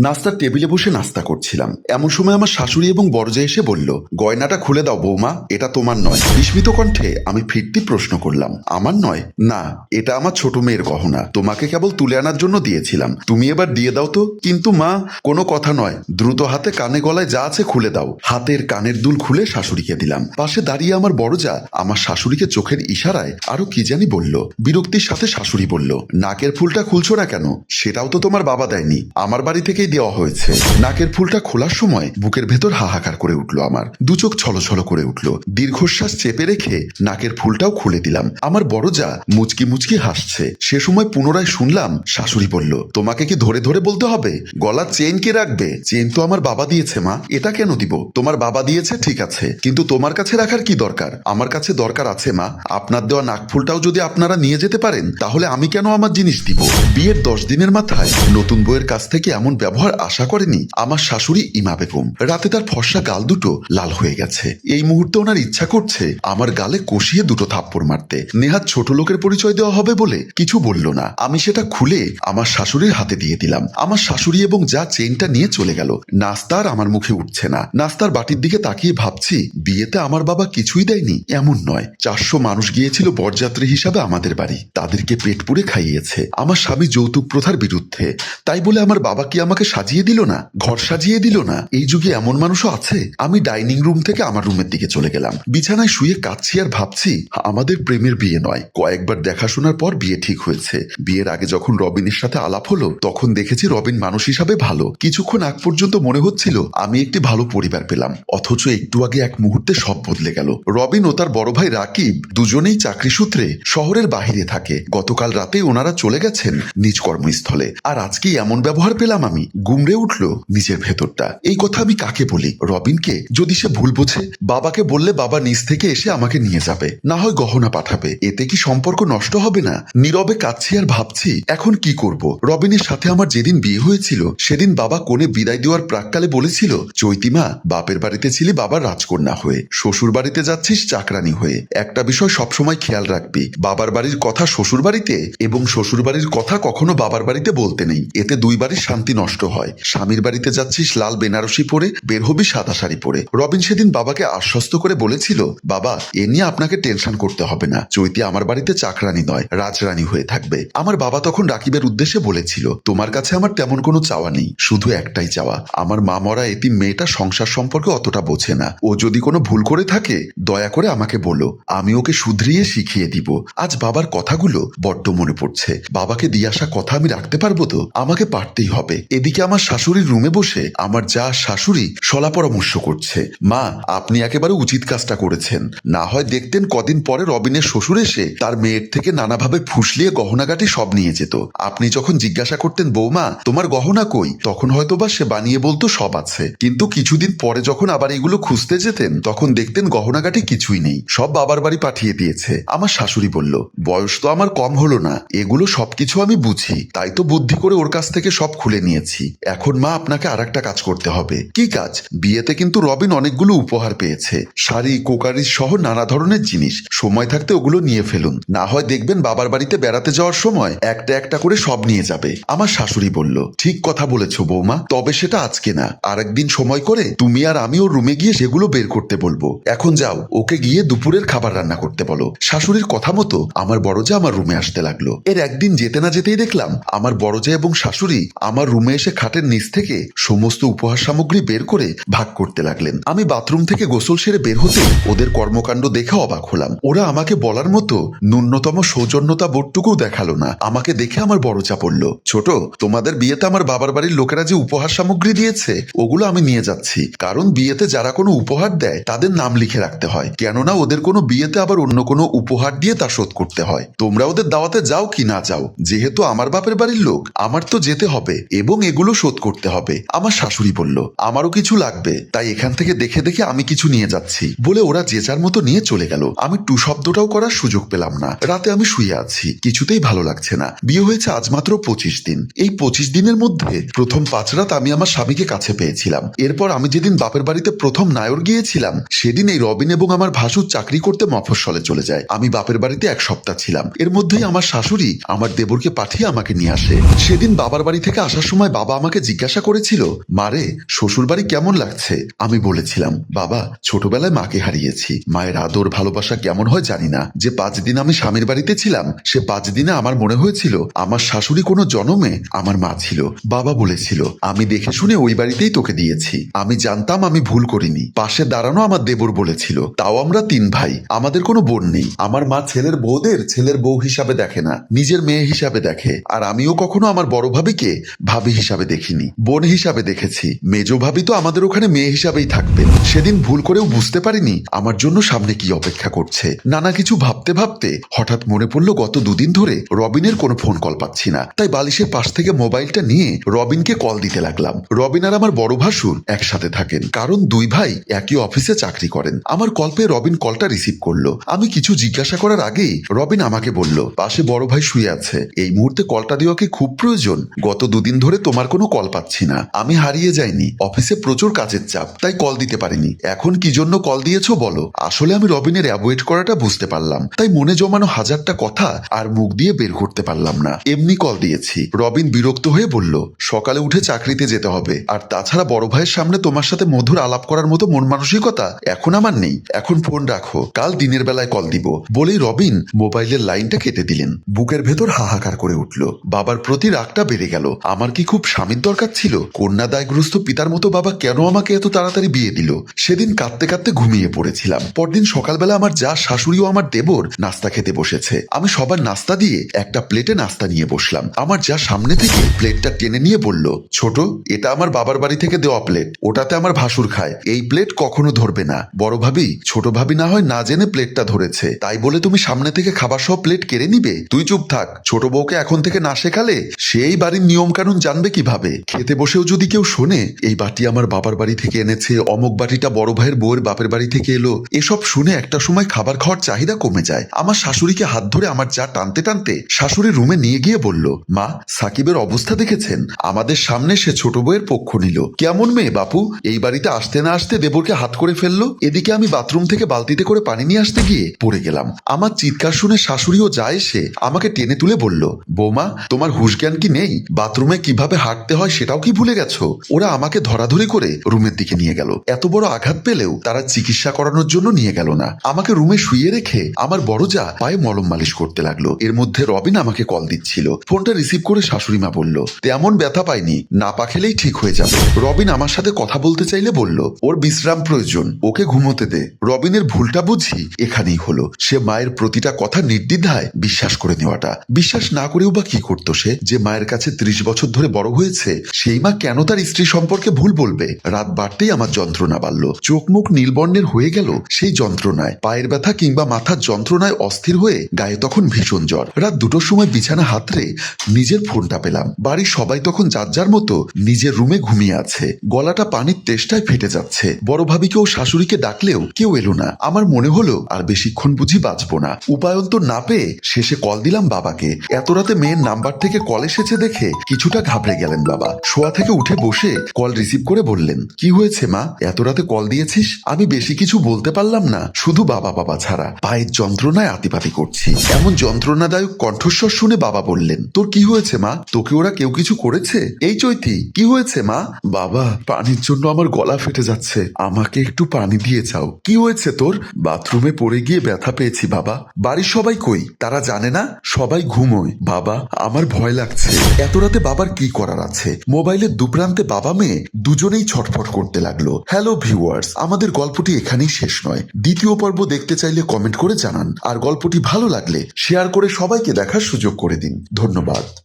নাস্তার টেবিলে বসে নাস্তা করছিলাম। এমন সময় আমার শাশুড়ি এবং বরজা এসে বলল, গয়নাটা খুলে দাও বৌমা, এটা তোমার নয়। বিস্মিত কণ্ঠে আমি ফিরতি প্রশ্ন করলাম, আমার নয়? না, এটা আমার ছোট মেয়ের গহনা। তোমাকে কেবল তুলে আনার জন্য দিয়েছিলাম। তুমি এবার দিয়ে দাও তো। কিন্তু মা, কোনো কথা নয়। দ্রুত হাতে কানে গলায় যা আছে খুলে দাও। হাতের কানের দুল খুলে শাশুড়িকে দিলাম। পাশে দাঁড়িয়ে আমার বড়জা আমার শাশুড়িকে চোখের ইশারায় আরও কি জানি বলল। বিরক্তির সাথে শাশুড়ি বলল, নাকের ফুলটা খুলছো না কেন? সেটাও তো তোমার বাবা দেয়নি। আমার বাড়ি থেকেই দেওয়া হয়েছে। নাকের ফুলটা খোলার সময় বুকের ভেতর হাহাকার করে উঠল আমার। দু চোখ ছলছল করে উঠল। দীর্ঘশ্বাস চেপে রেখে নাকের ফুলটাও খুলে দিলাম। আমার বড় যা মুচকি মুচকি হাসছে। সে সময় পুনরায় শুনলাম, শাশুড়ি বলল, তোমাকে কি ধরে ধরে বলতে হবে? গলার চেন কে রাখবে? চেন তো আমার বাবা দিয়েছে, মা। এটা কেন দিব? তোমার বাবা দিয়েছে, ঠিক আছে। কিন্তু তোমার কাছে রাখার কি দরকার? আমার কাছে দরকার আছে, মা। আপনার দেওয়া নাকফুলটাও যদি আপনারা নিয়ে যেতে পারেন, তাহলে আমি কেন আমার জিনিস দিব? বিয়ের দশ দিনের মাথায় নতুন বইয়ের কাছ থেকে এমন ব্যবহার আশা করেনি আমার শাশুড়ি ইমা বেগম। রাতে তার ফর্সা গাল দুটো লাল হয়ে গেছে। এই মুহূর্তে ওনার ইচ্ছা করছে আমার গালে কষিয়ে দুটো থাপ্পড় মারতে। নেহাত ছোট লোকের পরিচয় দেওয়া হবে বলে কিছু বলল না। আমি সেটা খুলে আমার শাশুড়ির হাতে দিয়ে দিলাম। আমার শাশুড়ি এবং যা চেনটা নিয়ে চলে গেল। নাস্তার আমার মুখে উঠছে না। নাস্তার বাটির দিকে তাকিয়ে ভাবছি, বিয়েতে আমার বাবা কিছুই দেয়নি। এমন নয়। চারশো মানুষ গিয়েছিল বরযাত্রী হিসাবে আমাদের বাড়ি। তাদেরকে পেট পুড়ে খাইয়েছে। আমার স্বামী যৌতুক প্রথার বিরুদ্ধে। তাই বলে আমার বাবা কি আমাকে সাজিয়ে দিল না? ঘর সাজিয়ে দিল না? এই যুগে এমন মানুষও আছে। আমি ডাইনিং রুম থেকে আমার রুমের দিকে চলে গেলাম। বিছানায় শুয়ে কাঁদছি আর ভাবছি, আমাদের প্রেমের বিয়ে নয়। কয়েকবার দেখাশোনার পর বিয়ে ঠিক হয়েছে। বিয়ের আগে যখন রবিনের সাথে আলাপ হলো, তখন দেখেছি রবিন মানুষ হিসাবে ভালো। কিছুক্ষণ আগ পর্যন্ত মনে হচ্ছিল, আমি একটি ভালো পরিবার পেলাম। অথচ একটু আগে এক মুহূর্তে সব বদলে গেল। রবিন ও তার বড় ভাই রাকিব দুজনেই চাকরি সূত্রে শহরের বাহিরে থাকে। গতকাল রাতেই ওনারা চলে গেছেন নিজ কর্মস্থলে। আর আজকে এমন ব্যবহার পেলাম আমি। গুমড়ে উঠল নিজের ভেতরটা। এই কথা আমি কাকে বলি? রবিনকে? যদি সে ভুল বোঝে, বাবাকে বললে বাবা নিজ থেকে এসে আমাকে নিয়ে যাবে। না হয় গহনা পাঠাবে। এতে কি সম্পর্ক নষ্ট হবে না? নীরবে কাঁদছি আর ভাবছি, এখন কি করব? রবিনের সাথে আমার যেদিন বিয়ে হয়েছিল, সেদিন বাবা কোনে বিদায় দেওয়ার প্রাককালে বলেছিল চৈতিমা বাপের বাড়িতে ছিলি বাবার রাজকন্যা হয়ে। শ্বশুর বাড়িতে যাচ্ছিস চাকরানি হয়ে। একটা বিষয় সবসময় খেয়াল রাখবি। বাবার বাড়ির কথা শ্বশুর বাড়িতে এবং শ্বশুর বাড়ির কথা কখনো বাবার বাড়িতে বলতে নেই। এতে দুই বাড়ির শান্তি নষ্ট হয়। স্বামীর বাড়িতে যাচ্ছিস লাল বেনারসি পরে, বের হবি সাদা শাড়ি পরে। রবিন সেদিন বাবাকে আশ্বস্ত করে বলেছিল, বাবা, এ নিয়ে আপনাকে টেনশন করতে হবে না। চৈতি আমার বাড়িতে চাকরানি নয় রাজরানী হয়ে থাকবে। আমার বাবা তখন রাকিবের উদ্দেশ্যে বলেছিল, তোমার কাছে আমার তেমন কোনো চাওয়া নেই, শুধু একটাই চাওয়া। আমার মা মরা এটি মেয়েটা সংসার সম্পর্কে অতটা বোঝে না। ও যদি কোনো ভুল করে থাকে, দয়া করে আমাকে বলো। আমি ওকে শুধরিয়ে শিখিয়ে দিব। আজ বাবার কথাগুলো বড্ড মনে পড়ছে। বাবাকে দিয়ে আসা কথা আমি রাখতে পারব তো? আমাকে পারতেই হবে। এদিকে আমার শাশুড়ির রুমে বসে আমার যা শাশুড়ি সলা পরামর্শ করছে? মা, আপনি একেবারে উচিত কাজটা করেছেন। না হয় দেখতেন কদিন পরে রবিনের শ্বশুর এসে তার মেয়ের থেকে নানাভাবে ফুসলিয়ে গহনাগাটি সব নিয়ে যেত। আপনি যখন জিজ্ঞাসা করতেন, বৌমা, তোমার গহনা কই? তখন হয়তো বা সে বানিয়ে বলতো, সব আছে। কিন্তু কিছুদিন পরে যখন আবার এগুলো খুঁজতে যেতেন, তখন দেখতেন গহনাগাটি কিছুই নেই। সব বাবার বাড়ি পাঠিয়ে দিয়েছে। আমার শাশুড়ি বলল, বয়স তো আমার কম হলো না। এগুলো সবকিছু আমি বুঝি। তাই তো বুদ্ধি করে ওর কাছ থেকে সব খুলে নিয়েছি। এখন মা আপনাকে আর একটা কাজ করতে হবে। কি কাজ? বিয়েতে কিন্তু রবিন অনেকগুলো উপহার পেয়েছে। শাড়ি কোকারিস সহ নানা ধরনের জিনিস। সময় থাকতে ওগুলো নিয়ে ফেলুন। না হয় দেখবেন বাবার বাড়িতে বেড়াতে যাওয়ার সময় একটা একটা করে সব নিয়ে যাবে। আমার শাশুড়ি বলল, ঠিক কথা বলেছ বৌমা, তবে সেটা আজকে না। আরেকদিন সময় করে তুমি আর আমি ওর রুমে গিয়ে সেগুলো বের করতে বলব। এখন যাও, ওকে গিয়ে দুপুরের খাবার রান্না করতে বলো। শাশুড়ির কথা মতো আমার বড় যা আমার রুমে আসতে লাগল। এর একদিন যেতে না যেতেই দেখলাম, আমার বড় যা এবং শাশুড়ি আমার রুমে এসে খাটের নিচ থেকে সমস্ত উপহার সামগ্রী বের করে ভাগ করতে লাগলেন। আমি বাথরুম থেকে গোসল সেরে বের হতে ওদের কর্মকাণ্ড দেখে অবাক হলাম। ওরা আমাকে বলার মতো ন্যূনতম সৌজন্যতা বোধটুকুও দেখাল না। আমাকে দেখে আমার বড় চা পড়ল। ছোট, তোমাদের বিয়েতে আমার বাবার বাড়ির লোকেরা যে উপহার সামগ্রী দিয়েছে, ওগুলো আমি নিয়ে যাচ্ছি। কারণ বিয়েতে যারা কোনো উপহার দেয়, তাদের নাম লিখে রাখতে হয়। কেননা ওদের কোনো বিয়েতে আবার অন্য কোনো উপহার দিয়ে তা শোধ করতে হয়। তোমরা ওদের দাওয়াতে যাও কি না যাও। যেহেতু আমার বাপের বাড়ির লোক, আমার তো যেতে হবে এবং এগুলো শোধ করতে হবে। আমার শাশুড়ি বলল, আমারও কিছু লাগবে। তাই এখান থেকে দেখে দেখে আমি কিছু নিয়ে যাচ্ছি। বলে ওরা যে যার মতো নিয়ে চলে গেল। আমি টু শব্দটাও করার সুযোগ পেলাম না। রাতে আমি শুয়ে আছি। কিছুতেই ভালো লাগছে না। বিয়ে হয়েছে আজ মাত্র পঁচিশ দিন। এই পঁচিশ দিনের মধ্যে প্রথম পাঁচ রাত আমি আমার স্বামীকে কাছে পেয়েছিলাম। এরপর আমি যেদিন বাপের বাড়িতে প্রথম নায়র গিয়েছিলাম, সেদিন এই রবিন এবং আমার ভাসুর চাকরি করতে মফস্বলে চলে যায়। আমি বাপের বাড়িতে এক সপ্তাহ ছিলাম। এর মধ্যেই আমার শাশুড়ি আমার দেবরকে পাঠিয়ে আমাকে নিয়ে আসে। সেদিন বাবার বাড়ি থেকে আসার সময় বাবা বাবা আমাকে জিজ্ঞাসা করেছিল, মারে, শ্বশুরবাড়ি কেমন লাগছে? আমি বলেছিলাম, বাবা, ছোটবেলায় মাকে হারিয়েছি। মায়ের আদর ভালোবাসা কেমন হয় জানি না। যে পাঁচ দিন আমি স্বামীর বাড়িতে ছিলাম, সে পাঁচ দিনে আমার মনে হয়েছিল, আমার শাশুড়ি কোনো জনমে আমার মা ছিল। বাবা বলেছিল, আমি দেখে শুনে ওই বাড়িতেই তোকে দিয়েছি। আমি জানতাম আমি ভুল করিনি। পাশে দাঁড়ানো আমার দেবর বলেছিল, তাও আমরা তিন ভাই। আমাদের কোনো বোন নেই। আমার মা ছেলের বউদের ছেলের বউ হিসাবে দেখে না, নিজের মেয়ে হিসাবে দেখে। আর আমিও কখনো আমার বড় ভাবিকে ভাবি হিসাবে দেখিনি, বোন হিসাবে দেখেছি। মেজো ভাবি তো আমাদের ওখানে মেয়ে হিসাবেই থাকবে সেদিন ভুল করেও বুঝতে পারিনি আমার জন্য সামনে কি অপেক্ষা করছে। নানা কিছু ভাবতে ভাবতে হঠাৎ মনে পড়ল, গত দুদিন ধরে রবিনের কোনো ফোন কল পাচ্ছি না। তাই বালিশের পাশ থেকে মোবাইলটা নিয়ে রবিনকে কল দিতে লাগলাম। রবিন আর আমার বড় ভাসুর একসাথে থাকেন, কারণ দুই ভাই একই অফিসে চাকরি করেন। আমার কল পেয়ে রবিন কলটা রিসিভ করল। আমি কিছু জিজ্ঞাসা করার আগেই রবিন আমাকে বলল, পাশে বড় ভাই শুয়ে আছে। এই মুহূর্তে কলটা দেওয়া কি খুব প্রয়োজন? গত দুদিন ধরে তোমার কোনো কল পাচ্ছি না। আমি হারিয়ে যাইনি। অফিসে প্রচুর কাজের চাপ, তাই কল দিতে পারিনি। এখন কি জন্য কল দিয়েছ বলো? আসলে আমি রবিনের অ্যাভয়েড করাটা বুঝতে পারলাম। তাই মনে জমানো হাজারটা কথা আর মুখ দিয়ে বের করতে পারলাম না। এমনি কল দিয়েছি। রবিন বিরক্ত হয়ে বলল, সকালে উঠে চাকরিতে যেতে হবে। আর তাছাড়া বড় ভাইয়ের সামনে তোমার সাথে মধুর আলাপ করার মতো মন মানসিকতা এখন আমার নেই। এখন ফোন রাখো। কাল দিনের বেলায় কল দিব। বলেই রবিন মোবাইলের লাইনটা কেটে দিলেন। বুকের ভেতর হাহাকার করে উঠল। বাবার প্রতি রাগটা বেড়ে গেল। আমার কি খুব স্বামীর দরকার ছিল। কন্যা দায়গ্রস্ত পিতার মতো বাবা কেন আমাকে এত তাড়াতাড়ি বিয়ে দিল? সেদিন কাঁদতে কাঁদতে ঘুমিয়ে পড়েছিলাম। পরদিন সকালবেলা আমার যা শাশুড়িও আমার দেবর নাস্তা খেতে বসেছে। আমি সবার নাস্তা দিয়ে একটা প্লেটে নাস্তা নিয়ে বসলাম। আমার যা সামনে থেকে প্লেটটা টেনে নিয়ে বলল, ছোট, এটা আমার বাবার বাড়ি থেকে দেওয়া প্লেট। ওটাতে আমার ভাসুর খায়। এই প্লেট কখনো ধরবে না। বড় ভাবি, ছোট ভাবি না হয় না জেনে প্লেটটা ধরেছে। তাই বলে তুমি সামনে থেকে খাবার সহ প্লেট কেড়ে নিবে? তুই চুপ থাক। ছোট বউকে এখন থেকে না শেখালে, সেই বাড়ির নিয়ম কানুন জানবে কীভাবে? খেতে বসেও যদি কেউ শোনে, এই বাটি আমার বাবার বাড়ি থেকে এনেছে, অমুক বাটিটা বড় ভাইয়ের বউয়ের বাপের বাড়ি থেকে এলো, এসব শুনে একটা সময় খাবার খাওয়ার চাহিদা কমে যায়। আমার শাশুড়িকে হাত ধরে আমার যা টানতে টানতে শাশুড়ির রুমে নিয়ে গিয়ে বলল, মা, সাকিবের অবস্থা দেখেছেন? আমাদের সামনে সে ছোট বউয়ের পক্ষ নিল। কেমন মেয়ে, বাপু? এই বাড়িতে আসতে না আসতে দেবরকে হাত করে ফেলল? এদিকে আমি বাথরুম থেকে বালতিতে করে পানি নিয়ে আসতে গিয়ে পড়ে গেলাম। আমার চিৎকার শুনে শাশুড়িও যায় এসে আমাকে টেনে তুলে বলল, বৌমা, তোমার হুশ জ্ঞান কি নেই? বাথরুমে কীভাবে হাঁটতে হয় সেটাও কি ভুলে গেছো? ওরা আমাকে ধরাধরি করে রুমের দিকে নিয়ে গেল। এত বড় আঘাত পেলেও তারা চিকিৎসা করানোর জন্য নিয়ে গেল না। আমাকে রুমে শুইয়ে রেখে আমার বড় যা পায়ে মলম মালিশ করতে লাগল। এর মধ্যে রবিন আমাকে কল দিচ্ছিল। ফোনটা রিসিভ করে শাশুড়ি মা বলল, তেমন ব্যথা পাইনি, না পা খেলেই ঠিক হয়ে যাবে। রবিন আমার সাথে কথা বলতে চাইলে বলল, ওর বিশ্রাম প্রয়োজন, ওকে ঘুমোতে দে। রবিনের ভুলটা বুঝি এখানেই হলো। সে মায়ের প্রতিটা কথা নির্দ্বিধায় বিশ্বাস করে নেওয়াটা। বিশ্বাস না করেও বা কি করতো সে? যে মায়ের কাছে ত্রিশ বছর ধরে বড় হয়েছে? সেই মা কেন তার স্ত্রী সম্পর্কে ভুল বলবে? রাত বাড়তেই আমার যন্ত্রণা বাড়ল। চোখ মুখ নীলবর্ণের হয়ে গেল সেই যন্ত্রণায়। পায়ের ব্যথা কিংবা মাথার যন্ত্রণায় অস্থির হয়ে গায়ে তখন ভীষণ জ্বর। রাত দুটোর সময় বিছানা হাতরে নিজের ফোনটা পেলাম। বাড়ির সবাই তখন যার যার মতো নিজের রুমে ঘুমিয়ে আছে। গলাটা পানির তেষ্টায় ফেটে যাচ্ছে। বড় ভাবিকে ও শাশুড়িকে ডাকলেও কেউ এলো না। আমার মনে হলো, আর বেশিক্ষণ বুঝি বাঁচবো না। উপায়ন্ত না পেয়ে শেষে কল দিলাম বাবাকে। এত রাতে মেয়ের নাম্বার থেকে কল এসেছে দেখে কিছুটা ঘাবড়ে গেলেন বাবা। শোয়া থেকে উঠে বসে কল রিসিভ করে বললেন, কি হয়েছে মা? এত রাতে কল দিয়েছিস? আমি বেশি কিছু বলতে পারলাম না। শুধু বাবা বাবা ছাড়া। পায়ের যন্ত্রণায় আতিপাতি করছি। এমন যন্ত্রণাদায়ক কণ্ঠস্বর শুনে বাবা বললেন, তোর কি হয়েছে মা? তোকে ওরা কেউ কিছু করেছে? এই চৈতি, কি হয়েছে মা? বাবা, পানির জন্য আমার গলা ফেটে যাচ্ছে। আমাকে একটু পানি দিয়ে যাও কি হয়েছে তোর? বাথরুমে পড়ে গিয়ে ব্যথা পেয়েছি বাবা। বাড়ির সবাই কই? তারা জানে না? সবাই ঘুমোয়। বাবা, আমার ভয় লাগছে। এত রাতে বাবার কি করার আছে। মোবাইলের দুপ্রান্তে বাবা মেয়ে দুজনেই ছটফট করতে লাগল। হ্যালো ভিউয়ার্স আমাদের গল্পটি এখানেই শেষ নয়। দ্বিতীয় পর্ব দেখতে চাইলে কমেন্ট করে জানান। আর গল্পটি ভালো লাগলে শেয়ার করে সবাইকে দেখার সুযোগ করে দিন। ধন্যবাদ।